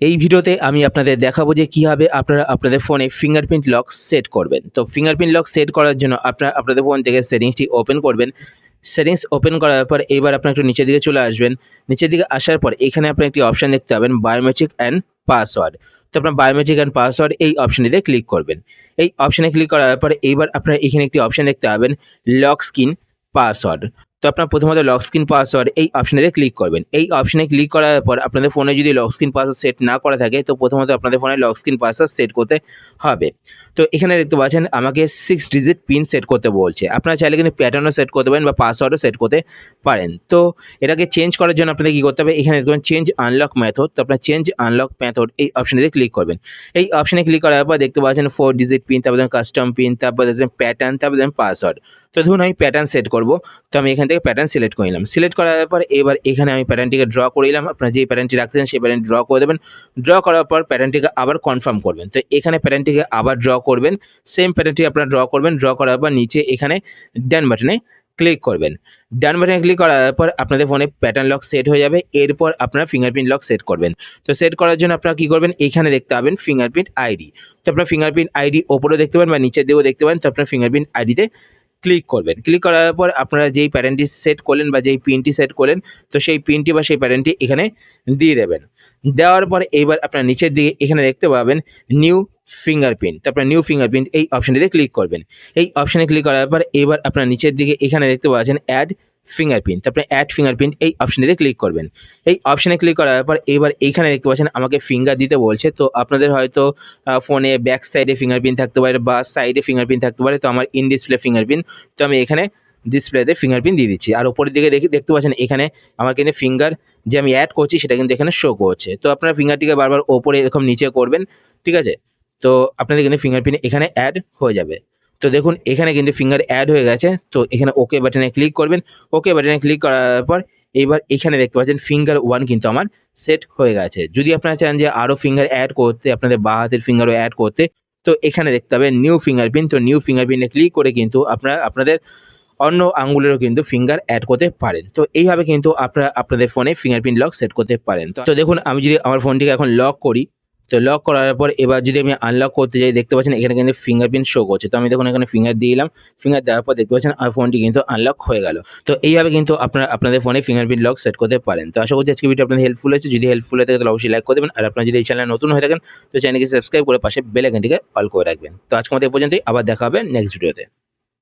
এই ভিডিওতে আমি আপনাদের দেখাবো যে কীভাবে আপনারা আপনাদের ফোনে ফিঙ্গারপ্রিন্ট লক সেট করবেন। তো ফিঙ্গারপ্রিন্ট লক সেট করার জন্য আপনারা আপনাদের ফোন থেকে সেটিংসটি ওপেন করবেন। সেটিংস ওপেন করার পর এবার আপনার একটু নিচের দিকে চলে আসবেন। নিচের দিকে আসার পর এখানে আপনি একটি অপশান দেখতে পাবেন বায়োমেট্রিক অ্যান্ড পাসওয়ার্ড তো আপনার বায়োমেট্রিক অ্যান্ড পাসওয়ার্ড এই অপশানটিতে ক্লিক করবেন। এই অপশানে ক্লিক করার পর এইবার আপনারা এখানে একটি অপশান দেখতে পাবেন লক স্ক্রিন পাসওয়ার্ড তো আপনার প্রথমত লক স্ক্রিন পাসওয়ার্ড এই অপশানেতে ক্লিক করবেন। এই অপশানে ক্লিক করার পর আপনাদের ফোনে যদি লক স্ক্রিন পাসওয়ার্ড সেট না করা থাকে, তো প্রথমত আপনাদের ফোনে লক স্ক্রিন পাসওয়ার্ড সেট করতে হবে। তো এখানে দেখতে পাচ্ছেন, আমাকে সিক্স ডিজিট পিন সেট করতে বলছে। আপনারা চাইলে কিন্তু প্যাটার্নও সেট করতে পারেন বা পাসওয়ার্ডও সেট করতে পারেন। তো এটাকে চেঞ্জ করার জন্য আপনাদের কী করতে হবে, এখানে দেখবেন চেঞ্জ আনলক মেথড তো আপনার চেঞ্জ আনলক মেথড এই অপশানেতে ক্লিক করবেন। এই অপশানে ক্লিক করার পর দেখতে পাচ্ছেন ফোর ডিজিট পিন তারপর কাস্টম পিন তারপর দেখছেন প্যাটার্ন তারপর দেখুন পাসওয়ার্ড তো ধরুন আমি প্যাটার্ন সেট করব। তো আমি এখান থেকে প্যাটার্ন সিলেক্ট করে নিলাম। সিলেক্ট করার পর এবার এখানে আমি প্যাটার্নটিকে ড্র করে নিলাম। আপনার যে প্যাটার্নটি রাখছেন সেই প্যাটার্ন ড্র করে দেবেন। ড্র করার পর প্যাটার্নটিকে আবার কনফার্ম করবেন। তো এখানে প্যাটার্নটিকে আবার ড্র করবেন। সেম প্যাটার্নটি আপনারা ড্র করবেন। ড্র করার পর নিচে এখানে ডান বাটনে ক্লিক করবেন। ডান বাটনে ক্লিক করার পর আপনাদের ফোনে প্যাটার্ন লক সেট হয়ে যাবে। এরপর আপনারা ফিঙ্গারপ্রিন্ট লক সেট করবেন। তো সেট করার জন্য আপনারা কী করবেন? এখানে দেখতে পাবেন ফিঙ্গারপ্রিন্ট আইডি তো আপনার ফিঙ্গারপ্রিন্ট আইডি ওপরেও দেখতে পান বা নিচের দিকেও দেখতে পান তো আপনার ফিঙ্গারপ্রিন্ট আইডিতে ক্লিক করবেন। ক্লিক করার পর আপনারা যেই প্যারেন্টটি সেট করলেন বা যেই পিনটি সেট করলেন, তো সেই পিনটি বা সেই প্যারেন্টটি এখানে দিয়ে দেবেন। দেওয়ার পর এইবার আপনার নিচের দিকে এখানে দেখতে পাবেন নিউ ফিঙ্গারপ্রিন্ট তো আপনার নিউ ফিঙ্গারপ্রিন্ট এই অপশানটিতে ক্লিক করবেন। এই অপশানে ক্লিক করার পর এবার আপনার নিচের দিকে এখানে দেখতে পাচ্ছেন অ্যাড ফিঙ্গারপ্রিন্ট তারপরে অ্যাড ফিঙ্গারপ্রিন্ট এই অপশানটিতে ক্লিক করবেন। এই অপশানে ক্লিক করার পর এবার এইখানে দেখতে পাচ্ছেন আমাকে ফিঙ্গার দিতে বলছে। তো আপনাদের হয়তো ফোনে ব্যাক সাইডে ফিঙ্গারপ্রিন্ট থাকতে পারে বা সাইডে ফিঙ্গারপ্রিন্ট থাকতে পারে। তো আমার ইন ডিসপ্লে ফিঙ্গারপ্রিন্ট তো আমি এখানে ডিসপ্লেতে ফিঙ্গারপ্রিন্ট দিয়ে দিচ্ছি। আর ওপরের দিকে দেখি, দেখতে পাচ্ছেন এখানে আমার কিন্তু ফিঙ্গার যে আমি অ্যাড করছি, সেটা কিন্তু এখানে শো করছে। তো আপনারা ফিঙ্গারটিকে বারবার ওপরে এরকম নিচে করবেন, ঠিক আছে? তো আপনাদের কিন্তু ফিঙ্গারপ্রিন্ট এখানে অ্যাড হয়ে যাবে। তো দেখুন, এখানে কিন্তু ফিঙ্গার অ্যাড হয়ে গেছে। তো এখানে ওকে বাটনে ক্লিক করবেন। ওকে বাটনে ক্লিক করার পর এবার এখানে দেখতে পাচ্ছেন ফিঙ্গার ওয়ান কিন্তু আমার সেট হয়ে গেছে। যদি আপনারা চান যে আরও ফিঙ্গার অ্যাড করতে, আপনাদের বা হাতের ফিঙ্গারও অ্যাড করতে, তো এখানে দেখতে হবে নিউ ফিঙ্গারপ্রিন্ট তো নিউ ফিঙ্গারপ্রিন্টে ক্লিক করে কিন্তু আপনারা, আপনাদের অন্য আঙ্গুলেরও কিন্তু ফিঙ্গার অ্যাড করতে পারেন। তো এইভাবে কিন্তু আপনারা, আপনাদের ফোনে ফিঙ্গারপ্রিন্ট লক সেট করতে পারেন। তো দেখুন, আমি যদি আমার ফোনটিকে এখন লক করি তো লক করার পর এবার যদি আমি আনলক করতে যাই, দেখতে পাচ্ছেন এখানে কিন্তু ফিঙ্গারপ্রিন্ট শো করছে। তো আমি দেখুন এখানে ফিঙ্গার দিলাম। ফিঙ্গার দেওয়ার পর দেখতে পাচ্ছেন আমার ফোনটি কিন্তু আনলক হয়ে গেল। তো এইভাবে কিন্তু আপনারা, আপনাদের ফোনে ফিঙ্গারপ্রিন্ট লক সেট করতে পারেন। তো আশা করছি আজকে ভিডিও আপনাদের হেল্পফুল হয়েছে। যদি হেল্পফুল হয়ে থাকে, তাহলে অবশ্যই লাইক করে দেবেন। আর আপনারা যদি এই চ্যানেলে নতুন হয়ে থাকেন, তো চ্যানেলকে সাবস্ক্রাইব করে পাশে বেল আইকনটিকে অল করে রাখবেন। তো আজকে আমাদের এই পর্যন্তই। আবার দেখা হবে নেক্সট ভিডিওতে